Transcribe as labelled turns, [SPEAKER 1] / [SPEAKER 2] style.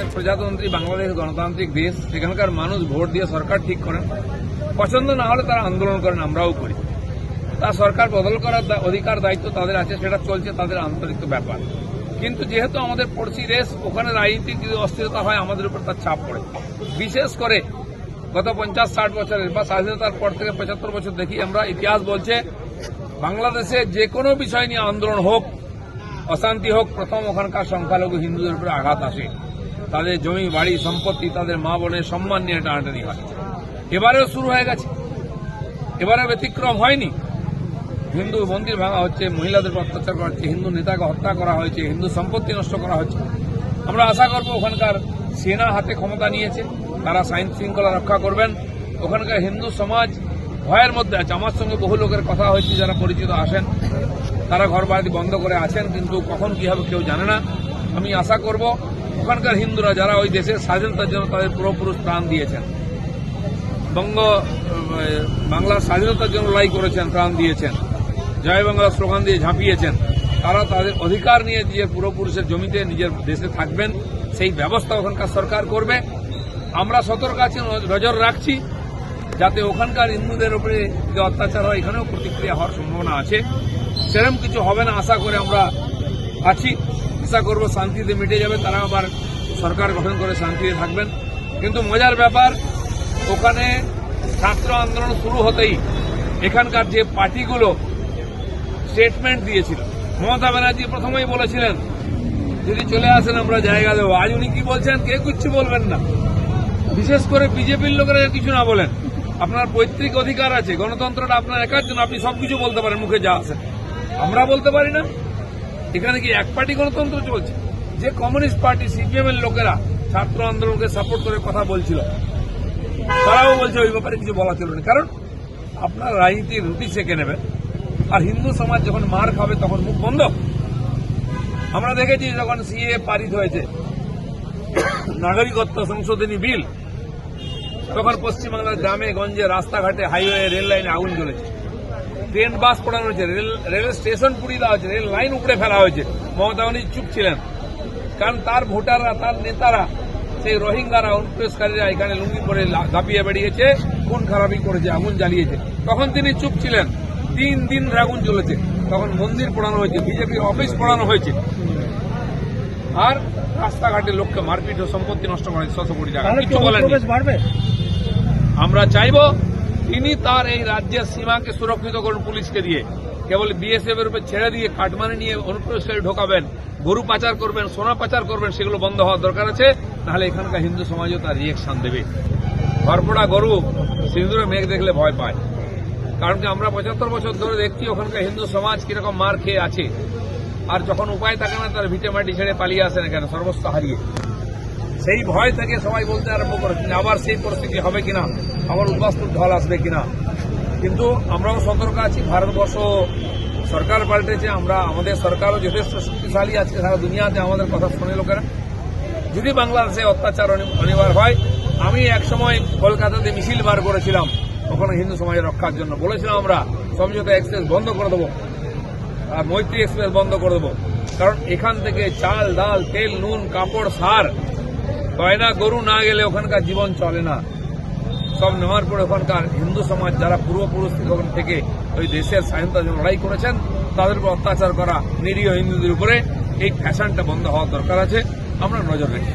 [SPEAKER 1] মানে প্রজাতন্ত্রী, বাংলাদেশ গণতান্ত্রিক দেশ, সেখানকার মানুষ ভোট দিয়ে সরকার ঠিক করেন। পছন্দ না হলে তারা আন্দোলন করেন, আমরাও করি। তা সরকার বদল করার অধিকার, দায়িত্ব তাদের আছে, সেটা চলছে তাদের আন্তরিক ব্যাপার। কিন্তু যেহেতু আমাদের পড়শি দেশ, ওখানে রাজনীতিক যদি অস্থিরতা হয়, আমাদের উপর তার চাপ পড়ে। বিশেষ করে গত পঞ্চাশ, ষাট বছরের বা স্বাধীনতার পর থেকে পঁচাত্তর বছর দেখি আমরা, ইতিহাস বলছে, বাংলাদেশে যে কোনো বিষয় নিয়ে আন্দোলন হোক, অশান্তি হোক, প্রথম ওখানকার সংখ্যালঘু হিন্দুদের উপরে আঘাত আসে। তাদের জমি, বাড়ি, সম্পত্তি, তাদের মা বোনের সম্মান নিয়ে টানাটানি হয়। এবারেও শুরু হয়ে গেছে। এবারে ব্যতিক্রম হয়নি। হিন্দু মন্দির ভাঙা হচ্ছে, মহিলাদের অত্যাচার করা হচ্ছে, হিন্দু নেতাকে হত্যা করা হয়েছে, হিন্দু সম্পত্তি নষ্ট করা হচ্ছে। আমরা আশা করব ওখানকার সেনা হাতে ক্ষমতা নিয়েছে, তারা আইন শৃঙ্খলা রক্ষা করবেন। ওখানকার হিন্দু সমাজ ভয়ের মধ্যে আছে। আমার সঙ্গে বহু লোকের কথা হয়েছে, যারা পরিচিত আসেন। তারা ঘর বাড়ি বন্ধ করে আছেন, কিন্তু কখন কি হবে কেউ জানে না। আমি আশা করব ওখানকার হিন্দুরা যারা ওই দেশের স্বাধীনতার জন্য তাদের পুরোপুরুষ প্রাণ দিয়েছেন। বঙ্গ বাংলার স্বাধীনতার জন্য লড়াই করেছেন, প্রাণ দিয়েছেন। জয় বাংলা স্লোগান দিয়ে ঝাঁপিয়েছেন। তারা তাদের অধিকার নিয়ে নিজের পূর্বপুরুষের জমিতে নিজের দেশে থাকবেন, সেই ব্যবস্থা ওখানকার সরকার করবে। আমরা সতর্ক আছি, নজর রাখছি, যাতে ওখানকার হিন্দুদের উপরে যে অত্যাচার হয়, এখানেও প্রতিক্রিয়া হওয়ার সম্ভাবনা আছে। সেরকম কিছু হবে না, আশা করে আমরা আছি। আশা করব, শান্তিতে মিটে যাবে, তারা আবার সরকার গঠন করে শান্তিতে থাকবেন। কিন্তু মজার ব্যাপার, ওখানে ছাত্র আন্দোলন শুরু হতেই এখানকার যে পার্টিগুলো স্টেটমেন্ট দিয়েছিল, মমতা ব্যানার্জি প্রথমেই বলেছিলেন, যদি চলে আসেন, আমরা জায়গা দেবো। আজ উনি কি বলছেন, কে কিচ্ছু বলবেন না। বিশেষ করে বিজেপির লোকেরা কিছু না বলেন। আপনার পৈতৃক অধিকার আছে, গণতন্ত্রটা আপনার একার জন্য, আপনি সবকিছু বলতে পারেন, মুখে যা আছে। আমরা বলতে পারি না। এখানে কি এক পার্টি গণতন্ত্র চলছে। যে কমিউনিস্ট পার্টি সিপিএম এর লোকেরা ছাত্র আন্দোলনকে সাপোর্ট করে কথা বলছিল, তারাও বলছে ওই ব্যাপারে কিছু বলা ছিল না। কারণ আপনার রাজনীতির রুটি সেকে নেবে, আর হিন্দু সমাজ যখন মার খাবে তখন মুখ বন্ধ। আমরা দেখেছি যখন সিএ পারিত হয়েছে, নাগরিকত্ব সংশোধনী বিল, তখন পশ্চিমবাংলার গ্রামে, গঞ্জে, রাস্তাঘাটে, হাইওয়ে, রেল লাইনে আগুন জ্বলেছে। ট্রেন বাস পড়ানো হয়েছে রেল রেল স্টেশন পুড়িয়ে দেওয়া হয়েছে রেল লাইন উপড়ে ফেলা হয়েছে। মমতা উনি চুপ ছিলেন। কারণ তার ভোটাররা তার নেতারা সেই রোহিঙ্গারা অনুপ্রবেশকারীরা এখানে লুঙ্গি পরে ঝাঁপিয়ে বেরিয়েছে খুন খারাপি করেছে আগুন জ্বালিয়েছে। তখন তিনি চুপ ছিলেন। তিন দিন আগুন চলেছে তখন মন্দির পোড়ানো হয়েছে বিজেপির অফিস পোড়ানো হয়েছে। আর রাস্তাঘাটে লোককে মারপিট ও সম্পত্তি নষ্ট করা শত কোটি টাকা। কিছু
[SPEAKER 2] বাড়বে?
[SPEAKER 1] আমরা চাইব তিনি তার এই রাজ্যের সীমাকে সুরক্ষিত করুন পুলিশকে দিয়ে। কেবল বিএসএফ এর উপর ছেড়ে দিয়ে কাটমানি নিয়ে অনুপ্রবেশকারী ঢোকাবেন, গরু পাচার করবেন, সোনা পাচার করবেন, সেগুলো বন্ধ হওয়ার দরকার আছে। তাহলে এখানকার হিন্দু সমাজও তার রিয়েকশন দেবে। ঘরপোড়া গরু, সিঁদুরে মেঘ দেখলে ভয় পায়। কারণ কি আমরা পঁচাত্তর বছর ধরে দেখছি ওখানকার হিন্দু সমাজ কীরকম মার খেয়ে আছে। আর যখন উপায় থাকে না, তার ভিটে মাটি ছেড়ে পালিয়ে আসেন এখানে সর্বস্ব হারিয়ে। সেই ভয় থেকে সবাই বলতে আরম্ভ করেছেন আবার সেই পরিস্থিতি হবে কিনা? আবার উদ্বাস্তুর ঢল আসবে কিনা? কিন্তু আমরাও সতর্ক আছি, ভারতবর্ষ সরকার পাল্টেছে, আমরা, আমাদের সরকারও যথেষ্ট শক্তিশালী আজকে সারা দুনিয়াতে আমাদের কথা শোনে লোকেরা। যদি বাংলাদেশে অত্যাচার অনিবার হয়, আমি একসময় কলকাতাতে মিছিল বার করেছিলাম ওখানে হিন্দু সমাজের রক্ষার জন্য। বলেছিলাম আমরা, সমঝোতা এক্সপ্রেস বন্ধ করে দেবো, আর মৈত্রী এক্সপ্রেস বন্ধ করে দেবো। কারণ এখান থেকে চাল, ডাল, তেল, নুন, কাপড়, সার গয়না গরু না গেলে ওখানকার জীবন চলে না। সব নেওয়ার পরে ওখানকার হিন্দু সমাজ, যারা পূর্বপুরুষ ওখান থেকে ওই দেশের স্বাধীনতা লড়াই করেছেন, তাদের উপর অত্যাচার করা নিরীহ হিন্দুদের উপরে এই ফ্যাশনটা বন্ধ হওয়ার দরকার আছে। আমরা নজর রাখি